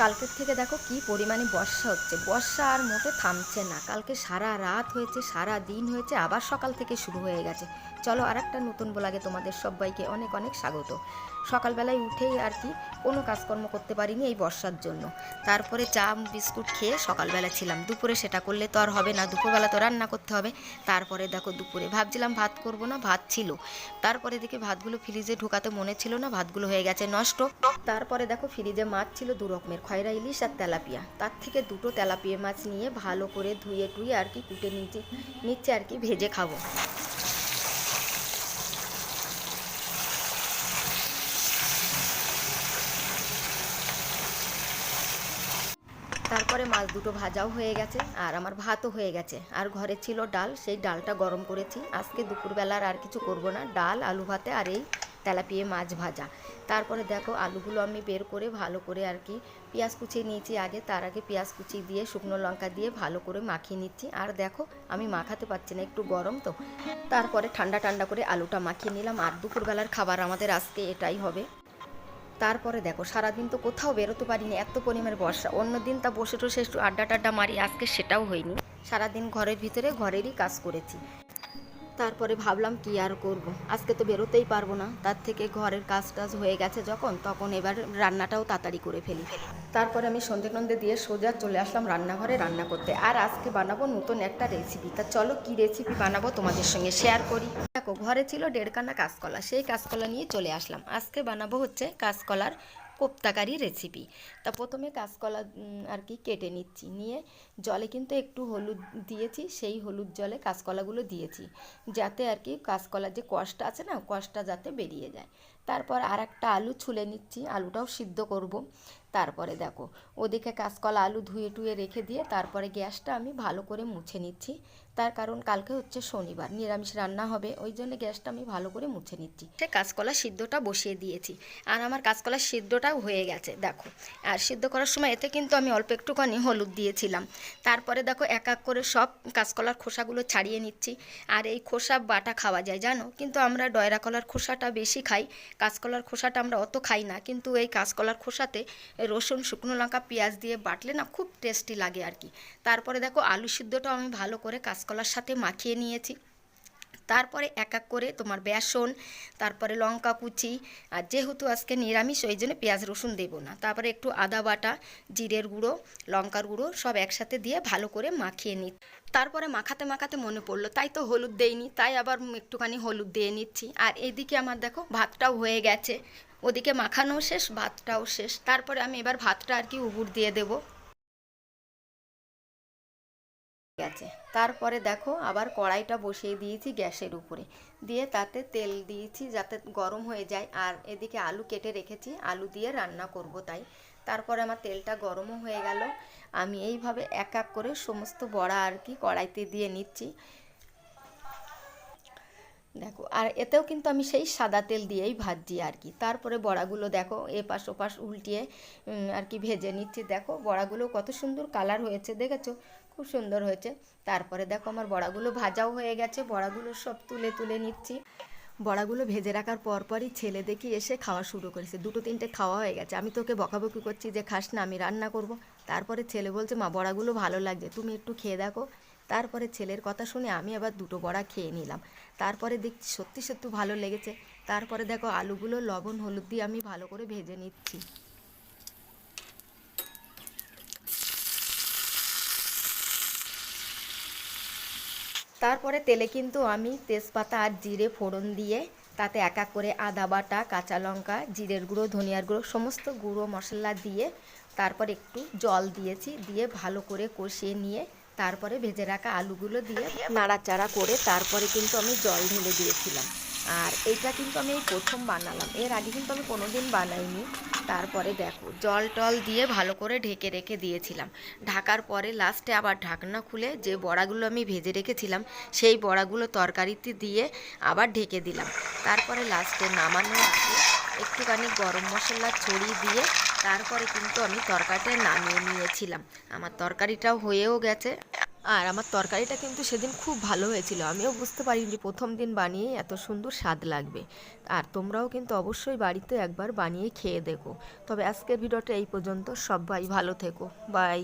কালকের থেকে দেখো কি পরিমাণে বর্ষা হচ্ছে। বর্ষা আর মোটে থামছে না। কালকে সারা রাত হয়েছে, সারা দিন হয়েছে, আবার সকাল থেকে শুরু হয়ে গেছে। চলো আর একটা নতুন ব্লগে তোমাদের সবাইকে অনেক অনেক স্বাগত। সকালবেলায় উঠেই আর কি কোনো কাজকর্ম করতে পারিনি এই বর্ষার জন্য। তারপরে চা, বিস্কুট খেয়ে সকালবেলা ছিলাম। দুপুরে সেটা করলে তো আর হবে না, দুপুরবেলা তো রান্না করতে হবে। তারপরে দেখো দুপুরে ভাবছিলাম ভাত করব না, ভাত ছিল। তারপরে দেখি ভাতগুলো ফ্রিজে ঢোকাতে মনে ছিল না, ভাতগুলো হয়ে গেছে নষ্ট। তারপরে দেখো ফ্রিজে মাছ ছিল দু রকমের। খয়রা ইলিশ আর তেলাপিয়া। তার থেকে দুটো তেলাপিয়া মাছ নিয়ে ভালো করে ধুয়ে টুয়ে আর কি কুটে নিচ্ছি নিচ্ছে আর কি ভেজে খাব। তারপরে মাছ দুটো ভাজাও হয়ে গেছে আর আমার ভাতও হয়ে গেছে। আর ঘরে ছিল ডাল, সেই ডালটা গরম করেছি। আজকে দুপুরবেলার আর কিছু করব না। ডাল, আলু ভাতে আর এই তেলাপিয়ে মাছ ভাজা। তারপরে দেখো আলুগুলো আমি বের করে ভালো করে আর কি পেঁয়াজ কুচিয়ে নিয়েছি আগে। তার আগে পেঁয়াজ কুচি দিয়ে, শুকনো লঙ্কা দিয়ে ভালো করে মাখিয়ে নিচ্ছি। আর দেখো আমি মাখাতে পারছি না, একটু গরম তো। তারপরে ঠান্ডা ঠান্ডা করে আলুটা মাখিয়ে নিলাম। আর দুপুরবেলার খাবার আমাদের আজকে এটাই হবে। তারপরে দেখো সারাদিন তো কোথাও বেরোতে পারিনি, এত পরিমাণে বর্ষা। অন্য দিন তা বসে টসে একটু আড্ডা টাড্ডা মারি, আজকে সেটাও হয়নি। সারাদিন ঘরের ভিতরে ঘরেরই কাজ করেছি। তারপরে ভাবলাম কি আর করব। আজকে তো বেরোতেই পারব না। তার থেকে ঘরের কাজ টাজ হয়ে গেছে যখন, তখন এবার রান্নাটাও তাড়াতাড়ি করে ফেলি। তারপরে আমি সন্ধে টন্ধে দিয়ে সোজা চলে আসলাম রান্নাঘরে রান্না করতে। আর আজকে বানাবো নতুন একটা রেসিপি তা চলো কি রেসিপি বানাবো তোমাদের সঙ্গে শেয়ার করি। দেখো, ঘরে ছিল দেড়খানা কাঁচকলা। সেই কাঁচকলা নিয়ে চলে আসলাম। আজকে বানাবো হচ্ছে কাঁচকলার কোপ্তাকারি রেসিপি তা প্রথমে কাঁচকলা আর কি কেটে নিচ্ছি। নিয়ে জলে কিন্তু একটু হলুদ দিয়েছি, সেই হলুদ জলে কাঁচকলাগুলো দিয়েছি। যাতে আর কি কাঁচকলার যে কষটা আছে না, কষটা যাতে বেরিয়ে যায়। তারপর আর একটা আলু ছুলে নিচ্ছি, আলুটাও সিদ্ধ করব। তারপরে দেখো, ওদিকে কাঁচকলা আলু ধুয়ে টুয়ে রেখে দিয়ে তারপরে গ্যাসটা আমি ভালো করে মুছে নিচ্ছি। তার কারণ কালকে হচ্ছে শনিবার, নিরামিষ রান্না হবে, ওই জন্য গ্যাসটা আমি ভালো করে মুছে নিচ্ছি। সে কাঁচকলা সিদ্ধটা বসিয়ে দিয়েছি, আর আমার কাঁচকলা সিদ্ধটাও হয়ে গেছে, দেখো। আর সিদ্ধ করার সময় এতে কিন্তু আমি অল্প একটুখানি হলুদ দিয়েছিলাম। তারপরে দেখো এক এক করে সব কাঁচকলার খোসাগুলো ছাড়িয়ে নিচ্ছি, আর এই খোসা বাটা খাওয়া যায়, জানো? কিন্তু আমরা ডয়রা কলার খোসাটা বেশি খাই, কাঁচকলার খোসাটা আমরা অত খাই না, কিন্তু এই কাঁচকলার খোসাতে রসুন, শুকনো লঙ্কা, পেঁয়াজ দিয়ে বাটলে না খুব টেস্টি লাগে আর কি। তারপরে দেখো আলু সিদ্ধটাও আমি ভালো করে কাঁচকলার সাথে মাখিয়ে নিয়েছি। তারপরে এক এক করে তোমার বেসন, তারপরে লঙ্কা কুচি, আর যেহেতু আজকে নিরামিষ, ওই জন্য পেঁয়াজ রসুন দেবো না। তারপরে একটু আদা বাটা, জিরের গুঁড়ো, লঙ্কার গুঁড়ো, সব একসাথে দিয়ে ভালো করে মাখিয়ে নিই তারপরে মাখাতে মাখাতে মনে পড়ল, তাই তো হলুদ দেইনি, তাই আবার একটুখানি হলুদ দিয়ে নিচ্ছি। আর এদিকে আমার দেখো, ভাতটাও হয়ে গেছে। ওদিকে মাখানো শেষ, ভাতটাও শেষ। তারপরে আমি এবার ভাতটা আর কি উবুর দিয়ে দেবো। গেছে। তারপরে দেখো আবার কড়াইটা বসিয়ে দিয়েছি গ্যাসের উপরে। দিয়ে তাতে তেল দিয়েছি যাতে গরম হয়ে যায়। আর এদিকে আলু কেটে রেখেছি, আলু দিয়ে রান্না করব তাই। তারপরে আমার তেলটা গরমও হয়ে গেল। আমি এইভাবে এক এক করে সমস্ত বড়া আর কি কড়াইতে দিয়ে নিচ্ছি। দেখো, আর এতেও কিন্তু আমি সেই সাদা তেল দিয়েই ভাজছি আর কি। তারপরে বড়াগুলো দেখো, এপাশ ওপাশ উল্টিয়ে আর কি ভেজে নিচ্ছি। দেখো, বড়াগুলো কত সুন্দর কালার হয়েছে, দেখেছ? খুব সুন্দর হয়েছে। তারপরে দেখো আমার বড়াগুলো ভাজাও হয়ে গেছে, বড়াগুলো সব তুলে তুলে নিচ্ছি। বড়াগুলো ভেজে রাখার পরপরই ছেলে দেখি এসে খাওয়া শুরু করেছে। দুটো তিনটে খাওয়া হয়ে গেছে। আমি তোকে বকাবকি করছি যে খাস না, আমি রান্না করব। তারপরে ছেলে বলছে, মা, বড়াগুলো ভালো লাগছে, তুমি একটু খেয়ে দেখো। তারপরে ছেলের কথা শুনে আমি আবার দুটো বড়া খেয়ে নিলাম। তারপরে দেখছি সত্যি সত্যি ভালো লেগেছে। তারপরে দেখো আলুগুলো লবণ, হলুদ দিয়ে আমি ভালো করে ভেজে নিচ্ছি। তারপরে তেলে কিন্তু আমি তেজপাতা আর জিরে ফোড়ন দিয়ে তাতে এক এক করে আদা বাটা, কাঁচা লঙ্কা, জিরের গুঁড়ো, ধনিয়ার গুঁড়ো সমস্ত গুঁড়ো মশলা দিয়ে তারপর একটু জল দিয়েছি, দিয়ে ভালো করে কষিয়ে নিয়ে তারপরে ভেজে রাখা আলুগুলো দিয়ে নাড়াচাড়া করে তারপরে কিন্তু আমি জল ঢেলে দিয়েছিলাম। আর এটা কিন্তু আমি এই প্রথম বানালাম। এর আগে কিন্তু আমি কোনো দিন বানাইনি। তারপরে দেখো, জল টল দিয়ে ভালো করে ঢেকে রেখে দিয়েছিলাম। ঢাকার পরে লাস্টে আবার ঢাকনা খুলে যে বড়াগুলো আমি ভেজে রেখেছিলাম, সেই বড়াগুলো তরকারিতে দিয়ে আবার ঢেকে দিলাম। তারপরে লাস্টে নামানোর আগে একটুখানি গরম মশলা ছড়িয়ে দিয়ে তারপরে কিন্তু আমি তরকারিটা নামিয়ে নিয়েছিলাম। আমার তরকারিটাও হয়েও গেছে। আর আমার তরকারিটা কিন্তু সেদিন খুব ভালো হয়েছিল। আমিও বুঝতে পারিনি প্রথম দিন বানিয়ে এত সুন্দর স্বাদ লাগবে। আর তোমরাও কিন্তু অবশ্যই বাড়িতে একবার বানিয়ে খেয়ে দেখো। তবে আজকের ভিডিওটা এই পর্যন্ত। সবাই ভালো থেকো। বাই।